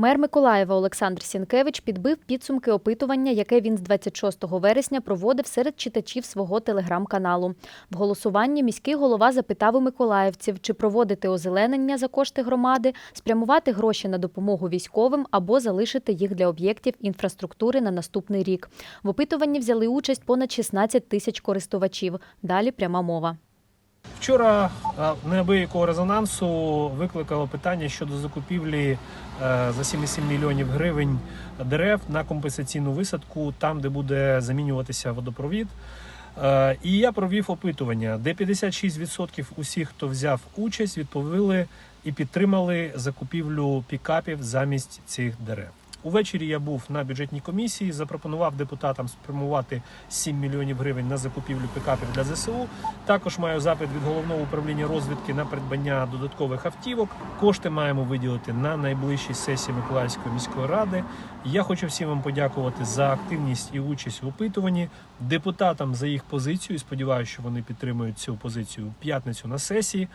Мер Миколаєва Олександр Сінкевич підбив підсумки опитування, яке він з 26 вересня проводив серед читачів свого телеграм-каналу. В голосуванні міський голова запитав у миколаївців, чи проводити озеленення за кошти громади, спрямувати гроші на допомогу військовим або залишити їх для об'єктів інфраструктури на наступний рік. В опитуванні взяли участь понад 16 тисяч користувачів. Далі пряма мова. Вчора неабиякого резонансу викликало питання щодо закупівлі е, за 77 мільйонів гривень дерев на компенсаційну висадку, там, де буде замінюватися водопровід. Е, І я провів опитування, де 56% усіх, хто взяв участь, відповіли і підтримали закупівлю пікапів замість цих дерев. Увечері я був на бюджетній комісії, запропонував депутатам спрямувати 7 мільйонів гривень на закупівлю пікапів для ЗСУ. Також маю запит від головного управління розвідки на придбання додаткових автівок. Кошти маємо виділити на найближчій сесії Миколаївської міської ради. Я хочу всім вам подякувати за активність і участь в опитуванні, депутатам за їх позицію. Сподіваюся, що вони підтримують цю позицію в п'ятницю на сесії.